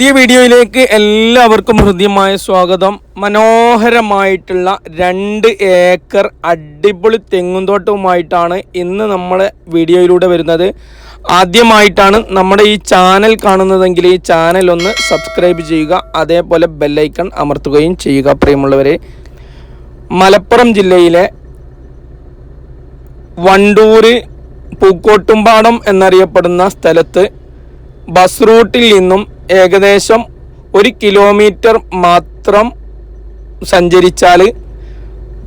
പുതിയ വീഡിയോയിലേക്ക് എല്ലാവർക്കും ഹൃദ്യമായ സ്വാഗതം. മനോഹരമായിട്ടുള്ള രണ്ട് ഏക്കർ അടിപൊളി തെങ്ങുന്തോട്ടവുമായിട്ടാണ് ഇന്ന് നമ്മളെ വീഡിയോയിലൂടെ വരുന്നത്. ആദ്യമായിട്ടാണ് നമ്മുടെ ഈ ചാനൽ കാണുന്നതെങ്കിൽ ഈ ചാനൽ ഒന്ന് സബ്സ്ക്രൈബ് ചെയ്യുക അതേപോലെ ബെല്ലൈക്കൺ അമർത്തുകയും ചെയ്യുക പ്രിയമുള്ളവരെ. മലപ്പുറം ജില്ലയിലെ വണ്ടൂർ പൂക്കോട്ടുംപാടം എന്നറിയപ്പെടുന്ന സ്ഥലത്ത് ബസ് റൂട്ടിൽ നിന്നും ഏകദേശം ഒരു കിലോമീറ്റർ മാത്രം സഞ്ചരിച്ചാൽ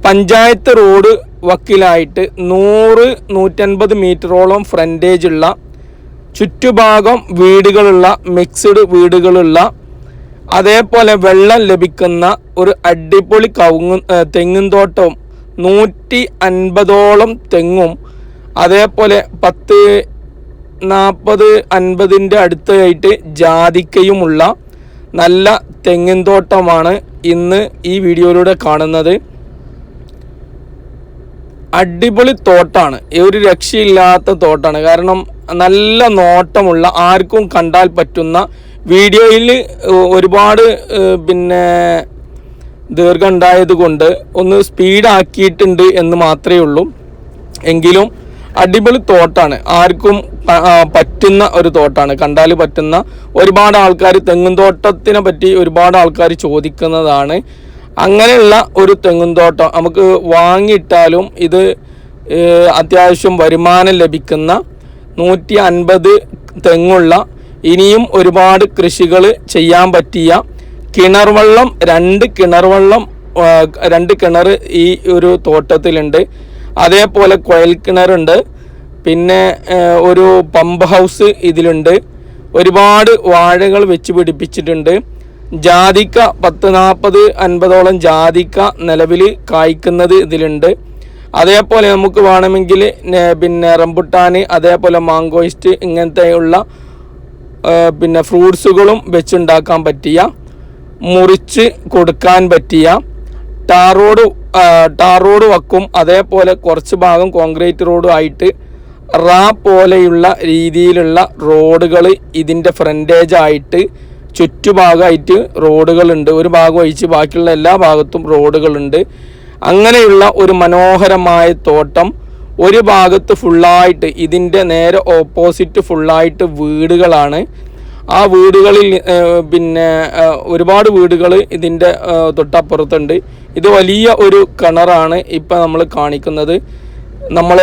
പഞ്ചായത്ത് റോഡ് വക്കിലായിട്ട് നൂറ് നൂറ്റൻപത് മീറ്ററോളം ഫ്രണ്ടേജ് ഉള്ള ചുറ്റുഭാഗം വീടുകളുള്ള മിക്സഡ് വീടുകളുള്ള അതേപോലെ വെള്ളം ലഭിക്കുന്ന ഒരു അടിപൊളി കവുങ്ങും തെങ്ങും തോട്ടവും നൂറ്റി അൻപതോളം തെങ്ങും അതേപോലെ പത്ത് നാൽപ്പത് അൻപതിന്റെ അടുത്തായിട്ട് ജാതിക്കയുമുള്ള നല്ല തെങ്ങിൻ തോട്ടമാണ് ഇന്ന് ഈ വീഡിയോയിലൂടെ കാണുന്നത്. അടിപൊളി തോട്ടാണ്. ഒരു രക്ഷയില്ലാത്ത തോട്ടാണ്. കാരണം നല്ല നോട്ടമുള്ള ആർക്കും കണ്ടാൽ പറ്റുന്ന വീഡിയോയിൽ ഒരുപാട് പിന്നെ ദീർഘം ഉണ്ടായത് കൊണ്ട് ഒന്ന് സ്പീഡാക്കിയിട്ടുണ്ട് എന്ന് മാത്രമേ ഉള്ളൂ. എങ്കിലും അടിപൊളി തോട്ടാണ്. ആർക്കും പറ്റുന്ന ഒരു തോട്ടാണ്. കണ്ടാൽ പറ്റുന്ന ഒരുപാട് ആൾക്കാർ തെങ്ങും തോട്ടത്തിനെ പറ്റി ഒരുപാട് ആൾക്കാർ ചോദിക്കുന്നതാണ്. അങ്ങനെയുള്ള ഒരു തെങ്ങും തോട്ടം നമുക്ക് വാങ്ങിയിട്ടാലും ഇത് അത്യാവശ്യം വരുമാനം ലഭിക്കുന്ന നൂറ്റി അൻപത് തെങ്ങുള്ള ഇനിയും ഒരുപാട് കൃഷികൾ ചെയ്യാൻ പറ്റിയ കിണർ വെള്ളം രണ്ട് കിണർ വെള്ളം രണ്ട് കിണർ ഈ ഒരു തോട്ടത്തിലുണ്ട്. അതേപോലെ കുഴൽ കിണറുണ്ട്. പിന്നെ ഒരു പമ്പ് ഹൗസ് ഇതിലുണ്ട്. ഒരുപാട് വാഴകൾ വെച്ച് പിടിപ്പിച്ചിട്ടുണ്ട്. ജാതിക്ക പത്ത് നാൽപ്പത് അൻപതോളം ജാതിക്ക നിലവിൽ കായ്ക്കുന്നത് ഇതിലുണ്ട്. അതേപോലെ നമുക്ക് വേണമെങ്കിൽ പിന്നെ റംബുട്ടാൻ അതേപോലെ മാങ്കോയിസ്റ്റ് ഇങ്ങനത്തെയുള്ള പിന്നെ ഫ്രൂട്ട്സുകളും വെച്ചുണ്ടാക്കാൻ പറ്റിയ മുറിച്ച് കൊടുക്കാൻ പറ്റിയ ടാർ റോഡ് ടാർ റോഡ് വക്കും. അതേപോലെ കുറച്ച് ഭാഗം കോൺക്രീറ്റ് റോഡും ആയിട്ട് റാ പോലെയുള്ള രീതിയിലുള്ള റോഡുകൾ ഇതിന്റെ ഫ്രണ്ടേജ് ആയിട്ട് ചുറ്റുഭാഗമായിട്ട് റോഡുകളുണ്ട്. ഒരു ഭാഗം ഒഴിച്ച് ബാക്കിയുള്ള എല്ലാ ഭാഗത്തും റോഡുകളുണ്ട്. അങ്ങനെയുള്ള ഒരു മനോഹരമായ തോട്ടം. ഒരു ഭാഗത്ത് ഫുള്ളായിട്ട് ഇതിന്റെ നേരെ ഓപ്പോസിറ്റ് ഫുള്ളായിട്ട് വീടുകളാണ്. ആ വീടുകളിൽ പിന്നെ ഒരുപാട് വീടുകൾ ഇതിന്റെ തൊട്ടപ്പുറത്തുണ്ട്. ഇത് വലിയ ഒരു കിണറാണ് ഇപ്പം നമ്മൾ കാണിക്കുന്നത്. നമ്മൾ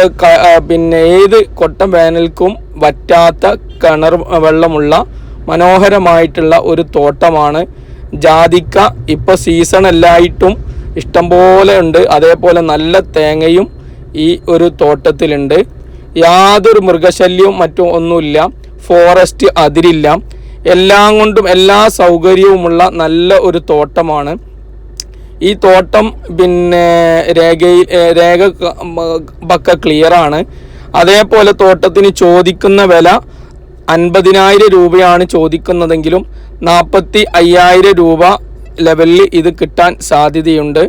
പിന്നെ ഏത് കൊട്ട വേനൽക്കും വറ്റാത്ത കിണർ വെള്ളമുള്ള മനോഹരമായിട്ടുള്ള ഒരു തോട്ടമാണ്. ജാതിക്ക ഇപ്പോൾ സീസൺ എല്ലായിട്ടും ഇഷ്ടംപോലെ ഉണ്ട്. അതേപോലെ നല്ല തേങ്ങയും ഈ ഒരു തോട്ടത്തിലുണ്ട്. യാതൊരു മൃഗശല്യവും മറ്റും ഒന്നുമില്ല. ഫോറസ്റ്റ് അതിരില്ല. എല്ലാം കൊണ്ടും എല്ലാ സൗകര്യവുമുള്ള നല്ല ഒരു തോട്ടമാണ്. ഈ തോട്ടം പിന്നെ രേഖയിൽ രേഖ പക്ക ക്ലിയറാണ് അതേപോലെ തോട്ടത്തിന് ചോദിക്കുന്ന വില അൻപതിനായിരം രൂപയാണ് ചോദിക്കുന്നതെങ്കിലും നാൽപ്പത്തി അയ്യായിരം രൂപ ലെവലിൽ ഇത് കിട്ടാൻ സാധ്യതയുണ്ട്.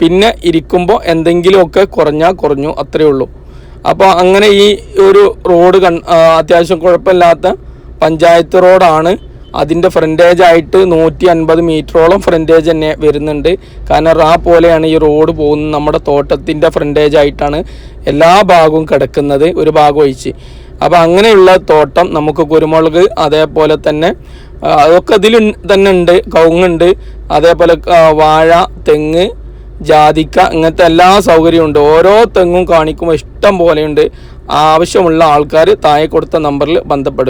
പിന്നെ ഇരിക്കുമ്പോൾ എന്തെങ്കിലുമൊക്കെ കുറഞ്ഞാൽ കുറഞ്ഞു അത്രയേ ഉള്ളൂ. അപ്പോൾ അങ്ങനെ ഈ ഒരു റോഡ് കൺ അത്യാവശ്യം കുഴപ്പമില്ലാത്ത പഞ്ചായത്ത് റോഡാണ്. അതിന്റെ ഫ്രണ്ടേജ് ആയിട്ട് നൂറ്റി അൻപത് മീറ്ററോളം ഫ്രണ്ടേജ് തന്നെ വരുന്നുണ്ട്. കാരണം റാ പോലെയാണ് ഈ റോഡ് പോകുന്നത്. നമ്മുടെ തോട്ടത്തിന്റെ ഫ്രണ്ടേജ് ആയിട്ടാണ് എല്ലാ ഭാഗവും കിടക്കുന്നത്. ഒരു ഭാഗം ഒഴിച്ച്. അപ്പോൾ അങ്ങനെയുള്ള തോട്ടം നമുക്ക് കുരുമുളക് അതേപോലെ തന്നെ അതൊക്കെ ഇതിൽ തന്നെ ഉണ്ട്. കവുങ്ങുണ്ട്. അതേപോലെ വാഴ തെങ്ങ് ജാതിക്ക ഇങ്ങനത്തെ എല്ലാ സൗകര്യവും ഉണ്ട് ഓരോ തെങ്ങും കാണിക്കുമ്പോൾ ഇഷ്ടം പോലെയുണ്ട്. ആവശ്യമുള്ള ആൾക്കാർ താഴെ കൊടുത്ത നമ്പറിൽ ബന്ധപ്പെടും.